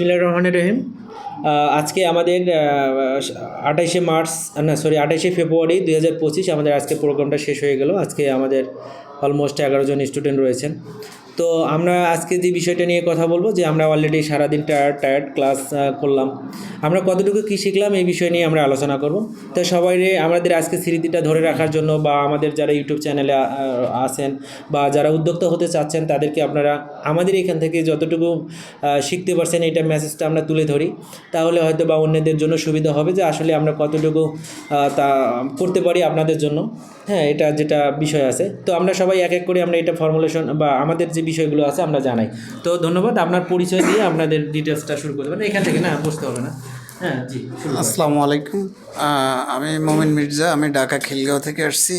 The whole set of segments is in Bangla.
বিসমিল্লাহ রহমানের রহিম। আজকে আমাদের আঠাইশে মার্চ, না সরি আঠাইশে ফেব্রুয়ারি দুই হাজার পঁচিশ আমাদের আজকে প্রোগ্রামটা শেষ হয়ে গেল। আজকে আমাদের অলমোস্ট এগারো জন স্টুডেন্ট রয়েছেন। তো আমরা আজকে যে বিষয়টা নিয়ে কথা বলব, যে আমরা অলরেডি সারাদিন টায়ার্ড টায়ার্ড ক্লাস করলাম। আমরা কতটুকু কী শিখলাম এই বিষয় নিয়ে আমরা আলোচনা করব। তো সবাই আমাদের আজকে স্মৃতিটা ধরে রাখার জন্য বা আমাদের যারা ইউটিউব চ্যানেলে আছেন বা যারা উদ্যোক্তা হতে চাচ্ছেন, তাদেরকে আপনারা আমাদের এখান থেকে যতটুকু শিখতে পারছেন এটা মেসেজটা আমরা তুলে ধরি। তাহলে হয়তো বা অন্যদের জন্য সুবিধা হবে যে আসলে আমরা কতটুকু তা করতে পারি আপনাদের জন্য। হ্যাঁ এটা যেটা বিষয় আছে। তো আমরা সবাই এক এক করে আমরা এটা ফর্মুলেশন বা আমাদের যে বিষয়গুলো আছে আমরা জানাই। তো ধন্যবাদ, আপনার পরিচয় দিয়ে আপনাদের ডিটেলসটা শুরু করতে পারেন এখান থেকে না বুঝতে হবে না। আসসালামু আলাইকুম। আমি মোমিন মির্জা, আমি ঢাকা খিলগাঁও থেকে আসছি।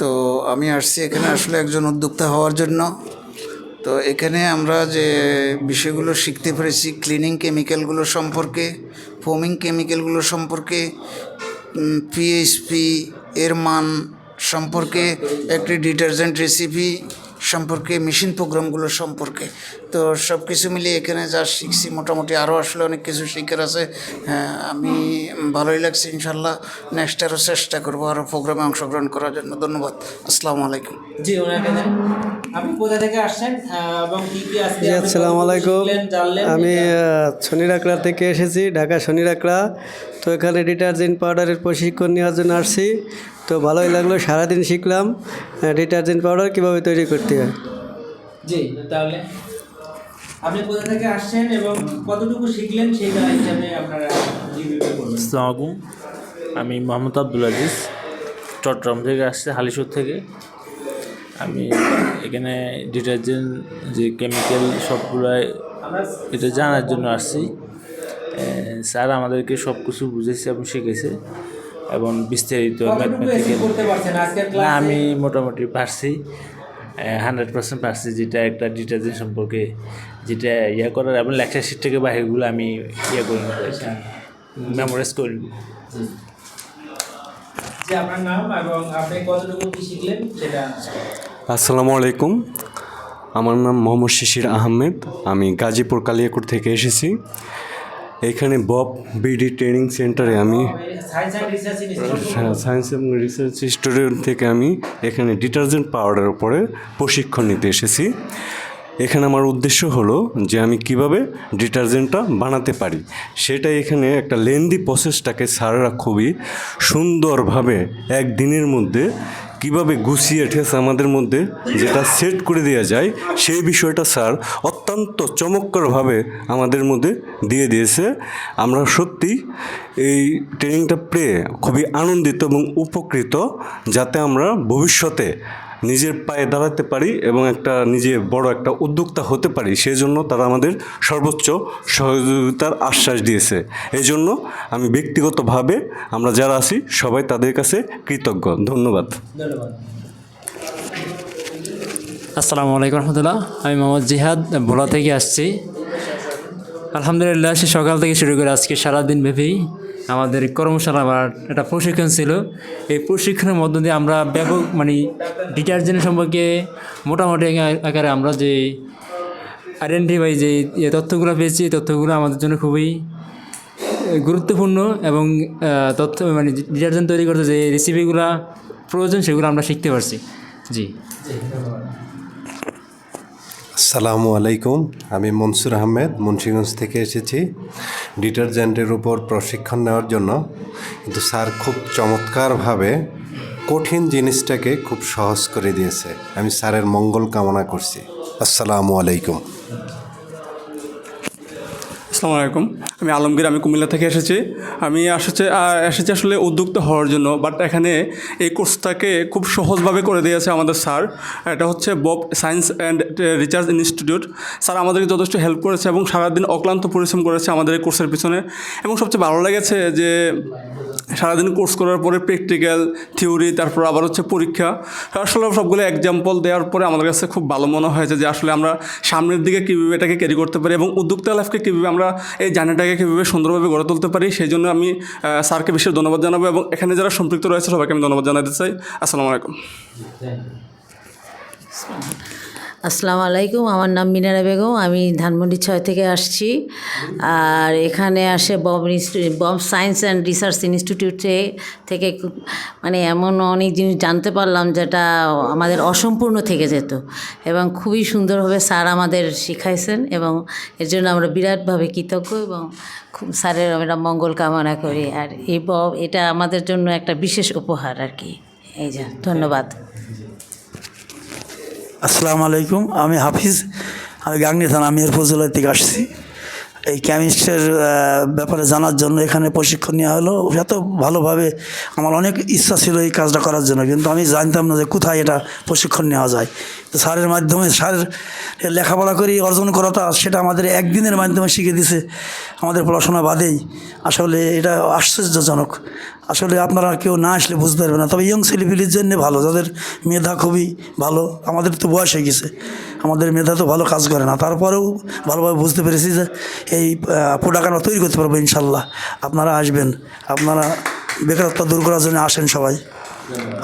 তো আমি আসছি এখানে আসলে একজন উদ্যোক্তা হওয়ার জন্য। তো এখানে আমরা যে বিষয়গুলো শিখতে পেরেছি ক্লিনিং কেমিক্যালগুলো সম্পর্কে ফোমিং কেমিক্যালগুলো সম্পর্কে পিএইচপি এর মান সম্পর্কে, একটি ডিটারজেন্ট রেসিপি সম্পর্কে মেশিন প্রোগ্রামগুলো সম্পর্কে। তো সব কিছু মিলিয়ে এখানে যা শিখছি মোটামুটি আরও আসলে অনেক কিছু শিখার আছে। হ্যাঁ আমি ভালোই লাগছে ইনশাল্লাহ নেক্সট আরও চেষ্টা করব আরও প্রোগ্রামে অংশগ্রহণ করার জন্য। ধন্যবাদ। আসসালামু আলাইকুম। জি ওনাকে আপনি কোথা থেকে আসছেন? আহ, এবং কি কি আজকে আসসালামু আলাইকুম। আমি শনিরাকড়া থেকে এসেছি ঢাকা শনিরাকড়া তো এখানে ডিটারজেন্ট পাউডারের প্রশিক্ষণ নেওয়ার জন্য আসছি। তো ভালোই লাগল সারাদিন শিখলাম। ডিটারজেন্ট পাউডার কীভাবে তৈরি করতে হয়? জি তাহলে আপনি কোথা থেকে আসছেন এবং কতটুকু শিখলেন সেটা হিসাবে আপনারা আসসালামু আলাইকুম। আমি মোহাম্মদ আব্দুল আজিজ চট্টগ্রাম থেকে আসছে হালিশোর থেকে। আমি এখানে ডিটারজেন্ট যে কেমিক্যাল সবগুলাই এটা জানার জন্য আসছি। স্যার আমাদেরকে সব কিছু বুঝেছে এবং শিখেছে এবং বিস্তারিত না আমি মোটামুটি পারছি। হান্ড্রেড পার্সেন্ট পারছি যেটা একটা ডিটারজেন্ট সম্পর্কে যেটা ইয়ে করার এবং লেকচার শিট থেকে বাহিরগুলো আমি ইয়ে করে মেমোরাইজ করে নিব। যে আপনার নাম এবং আপনি কতটুকু কি শিখলেন সেটা আসসালামু আলাইকুম। আমার নাম মোহাম্মদ শিশির আহমেদ। আমি গাজীপুর কালিয়াকুর থেকে এসেছি। এখানে বব বিডি ট্রেনিং সেন্টারে আমি, সায়েন্স ইনস্টিটিউট এবং রিসার্চ স্টুডিও থেকে আমি এখানে ডিটারজেন্ট পাউডার উপরে প্রশিক্ষণ নিতে এসেছি। এখানে আমার উদ্দেশ্য হলো যে আমি কীভাবে ডিটারজেন্টটা বানাতে পারি। সেটা এখানে একটা লেন্দি প্রসেসটাকে স্যাররা খুবই সুন্দরভাবে একদিনের মধ্যে কীভাবে গুছিয়ে ঠেসে আমাদের মধ্যে যেটা সেট করে দেওয়া যায়, সেই বিষয়টা স্যার অত্যন্ত চমৎকারভাবে আমাদের মধ্যে দিয়ে দিয়েছে। আমরা সত্যি এই ট্রেনিংটা পেয়ে খুবই আনন্দিত এবং উপকৃত, যাতে আমরা ভবিষ্যতে নিজের পায়ে দাঁড়াতে পারি এবং একটা নিজে বড় একটা উদ্যোক্তা হতে পারি। সেজন্য তারা আমাদের সর্বোচ্চ সহযোগিতার আশ্বাস দিয়েছে। এই জন্য আমি ব্যক্তিগতভাবে আমরা যারা আছি সবাই তাদের কাছে কৃতজ্ঞ। ধন্যবাদ। ধন্যবাদ। আসসালামু আলাইকুম রহমতুল্লাহ। আমি মোহাম্মদ জিহাদ, ভোলা থেকে আসছি। আলহামদুলিল্লাহ, সে সকাল থেকে শুরু করে আজকে সারাদিন ব্যাপী আমাদের কর্মশালা বা একটা প্রশিক্ষণ ছিল। এই প্রশিক্ষণের মধ্য দিয়ে আমরা ব্যাপক মানে ডিটারজেন্ট সম্পর্কে মোটামুটি আকারে আমরা যে আইডেন্টিফাই যে তথ্যগুলো পেয়েছি, এই তথ্যগুলো আমাদের জন্য খুবই গুরুত্বপূর্ণ এবং তথ্য মানে ডিটারজেন্ট তৈরি করতে যে রেসিপিগুলো প্রয়োজন সেগুলো আমরা শিখতে পারছি। জি। আসসালামু আলাইকুম, আমি মনসুর আহমেদ, মুন্সিগঞ্জ থেকে এসেছি। ডিটারজেন্টের উপর প্রশিক্ষণ নেওয়ার জন্য। কিন্তু স্যার খুব চমৎকারভাবে কঠিন জিনিসটাকে খুব সহজ করে দিয়েছে। আমি স্যারের মঙ্গল কামনা করছি। আসসালামু আলাইকুম। আসসালামু আলাইকুম। আমি আলমগীর, আমি কুমিল্লা থেকে এসেছি। আমি আসেছি এসেছি আসলে উদ্যুক্ত হওয়ার জন্য বাট এখানে এই কোর্সটাকে খুব সহজভাবে করে দিয়েছে আমাদের স্যার। এটা হচ্ছে Bob science and research institute. Sir আমাদেরকে যথেষ্ট হেল্প করেছে এবং সারাদিন অক্লান্ত পরিশ্রম করেছে আমাদের এই কোর্সের পিছনে। এবং সবচেয়ে ভালো লেগেছে যে সারাদিন কোর্স করার পরে প্র্যাকটিক্যাল থিওরি তারপর আবার হচ্ছে পরীক্ষা। আসলে সবগুলো এক্সাম্পল দেওয়ার পরে আমাদের কাছে খুব ভালো মনে হয়েছে যে আসলে আমরা সামনের দিকে কীভাবে এটাকে ক্যারি করতে পারি এবং উদ্যোক্তা লাইফকে কীভাবে আমরা এই জার্নিটাকে কীভাবে সুন্দরভাবে গড়ে তুলতে পারি, সেই জন্য আমি স্যারকে বিশেষ ধন্যবাদ জানাব এবং এখানে যারা সম্পৃক্ত রয়েছে সবাইকে আমি ধন্যবাদ জানাতে চাই। আসসালামু আলাইকুম। আসসালামু আলাইকুম, আমার নাম মিনারা বেগম, আমি ধানমন্ডি ছয় থেকে আসছি। আর এখানে আসে বম বম সায়েন্স অ্যান্ড রিসার্চ ইনস্টিটিউটে থেকে মানে এমন অনেক জিনিস জানতে পারলাম যেটা আমাদের অসম্পূর্ণ থেকে যেত এবং খুবই সুন্দরভাবে স্যার আমাদের শিখাইছেন এবং এর জন্য আমরা বিরাটভাবে কৃতজ্ঞ এবং খুব স্যারের আমরা মঙ্গল কামনা করি। আর এই বম এটা আমাদের জন্য একটা বিশেষ উপহার আর কি। এই যে, ধন্যবাদ। আসসালামু আলাইকুম আমি হাফিজ, আমি গাংনি থানা আমির ফজলের থেকে আসছি। এই কেমিস্টের ব্যাপারে জানার জন্য এখানে প্রশিক্ষণ নেওয়া হলো। এত ভালোভাবে আমার অনেক ইচ্ছা ছিল এই কাজটা করার জন্য, কিন্তু আমি জানতাম না যে কোথায় এটা প্রশিক্ষণ নেওয়া যায়। তো স্যারের মাধ্যমে স্যারের লেখাপড়া করি, অর্জন করাটা সেটা আমাদের একদিনের মাধ্যমে শিখে দিছে আমাদের পড়াশোনা বাদেই। আসলে এটা আশ্চর্যজনক। আসলে আপনারা কেউ না আসলে বুঝতে পারবে না। তবে ইয়ং ছেলেপিলির জন্য ভালো, যাদের মেধা খুবই ভালো, আমাদের তো বয়স হয়ে গেছে, আমাদের মেধা তো ভালো কাজ করে না। তারপরেও ভালোভাবে বুঝতে পেরেছি যে এই প্রোডাক্ট আমরা তৈরি করতে পারব ইনশাল্লাহ। আপনারা আসবেন, আপনারা বেকারত্ব দূর করার জন্য আসেন সবাই।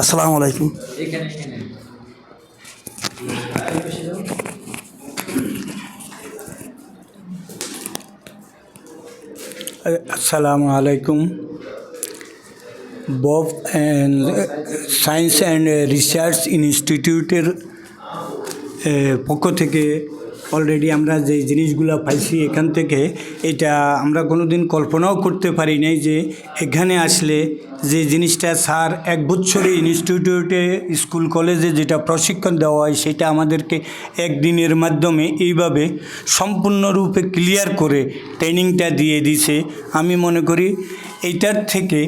আসসালামু আলাইকুম। আসসালামু আলাইকুম। Bob and science and research ইনস্টিটিউটের পক্ষ থেকে অলরেডি আমরা যে জিনিসগুলো পাইছি এখান থেকে, এটা আমরা কোনো দিন কল্পনাও করতে পারি নাই যে এখানে আসলে যে জিনিসটা স্যার এক বছরে ইনস্টিটিউটে স্কুল কলেজে যেটা প্রশিক্ষণ দেওয়া হয় সেটা আমাদেরকে একদিনের মাধ্যমে এইভাবে সম্পূর্ণরূপে ক্লিয়ার করে ট্রেনিংটা দিয়ে দিছে। আমি মনে করি এইটার থেকে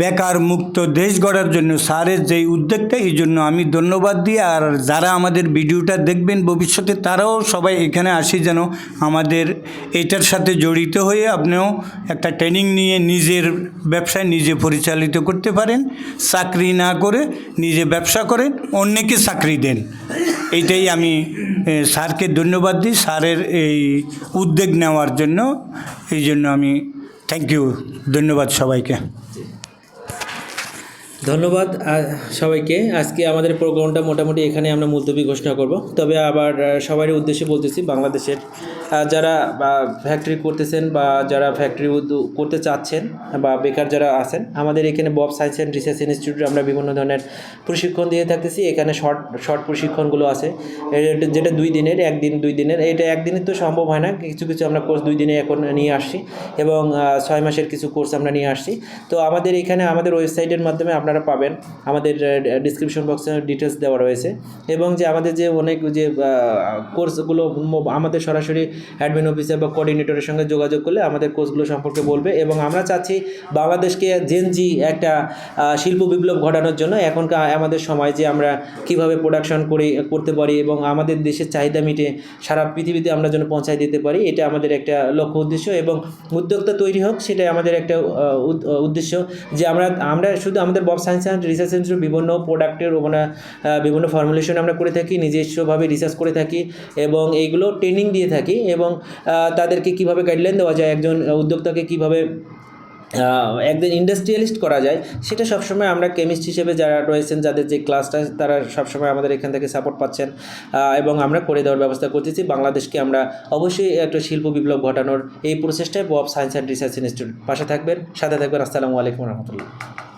বেকার মুক্ত দেশ গড়ার জন্য স্যারের যেই উদ্যোগটা, এই জন্য আমি ধন্যবাদ দিই। আর যারা আমাদের ভিডিওটা দেখবেন ভবিষ্যতে, তারাও সবাই এখানে আসি যেন আমাদের এটার সাথে জড়িত হয়ে আপনিও একটা ট্রেনিং নিয়ে নিজের ব্যবসায় নিজে পরিচালিত করতে পারেন। চাকরি না করে নিজে ব্যবসা করেন, অন্যকে চাকরি দেন। এইটাই আমি স্যারকে ধন্যবাদ দিই। স্যারের এই উদ্যোগ নেওয়ার জন্য, এই জন্য আমি থ্যাংক ইউ ধন্যবাদ সবাইকে। ধন্যবাদ সবাইকে। আজকে আমাদের প্রোগ্রামটা মোটামুটি এখানে আমরা মুলতবি ঘোষণা করব। তবে আবার সবারই উদ্দেশ্যে বলতেছি, বাংলাদেশের যারা ফ্যাক্টরি করতেছেন বা যারা ফ্যাক্টরি করতে চাচ্ছেন বা বেকার যারা আছেন, আমাদের এখানে বব সায়েন্স অ্যান্ড রিসার্চ ইনস্টিটিউটে আমরা বিভিন্ন ধরনের প্রশিক্ষণ দিয়ে থাকতেছি। এখানে শর্ট শর্ট প্রশিক্ষণগুলো আছে। যেটা দুই দিনের, একদিন, দুই দিনের। এটা একদিনের তো সম্ভব হয় না, কিছু কিছু আমরা কোর্স দুই দিনে এখন নিয়ে আসছি এবং ছয় মাসের কিছু কোর্স আমরা নিয়ে আসছি। তো আমাদের এখানে, আমাদের ওয়েবসাইটের মাধ্যমে আপনারা পাবেন। আমাদের ডিসক্রিপশন বক্সে ডিটেলস দেওয়া রয়েছে। এবং যে আমাদের যে অনেক যে কোর্সগুলো আমাদের সরাসরি অ্যাডমিন অফিসার বা কোঅর্ডিনেটরের সঙ্গে যোগাযোগ করলে আমাদের কোর্সগুলো সম্পর্কে বলবে। এবং আমরা চাচ্ছি বাংলাদেশকে জেনজি একটা শিল্প বিপ্লব ঘটানোর জন্য এখনকার আমাদের সময় যে আমরা কীভাবে প্রোডাকশন করে, করতে পারি এবং আমাদের দেশের চাহিদা মিটে সারা পৃথিবীতে আমরা যেন পৌঁছায় দিতে পারি, এটা আমাদের একটা লক্ষ্য উদ্দেশ্য। এবং উদ্যোক্তা তৈরি হোক, সেটাই আমাদের একটা উদ- উদ্দেশ্য যে আমরা আমরা শুধু আমাদের সায়েন্স অ্যান্ড রিসার্চ সেন্টার বিভিন্ন প্রোডাক্টের ওখানে বিভিন্ন ফর্মুলেশন আমরা করে থাকি নিজস্বভাবে রিসার্চ করে থাকি এবং এইগুলো ট্রেনিং দিয়ে থাকি এবং তাদেরকে কীভাবে গাইডলাইন দেওয়া যায় একজন উদ্যোক্তাকে কীভাবে আহ, একজন ইন্ডাস্ট্রিয়ালিস্ট করা যায় সেটা সবসময় আমরা কেমিস্ট হিসেবে যারা রয়েছেন যাদের যে ক্লাসটা তারা সবসময় আমাদের এখান থেকে সাপোর্ট পাচ্ছেন এবং আমরা করে দেওয়ার ব্যবস্থা করতেছি। বাংলাদেশকে আমরা অবশ্যই একটা শিল্প বিপ্লব ঘটানোর এই প্রচেষ্টায় Bob science and research institute পাশে থাকবেন। সাথে থাকবেন। আসসালামু আলাইকুম রহমতুল্লাহ।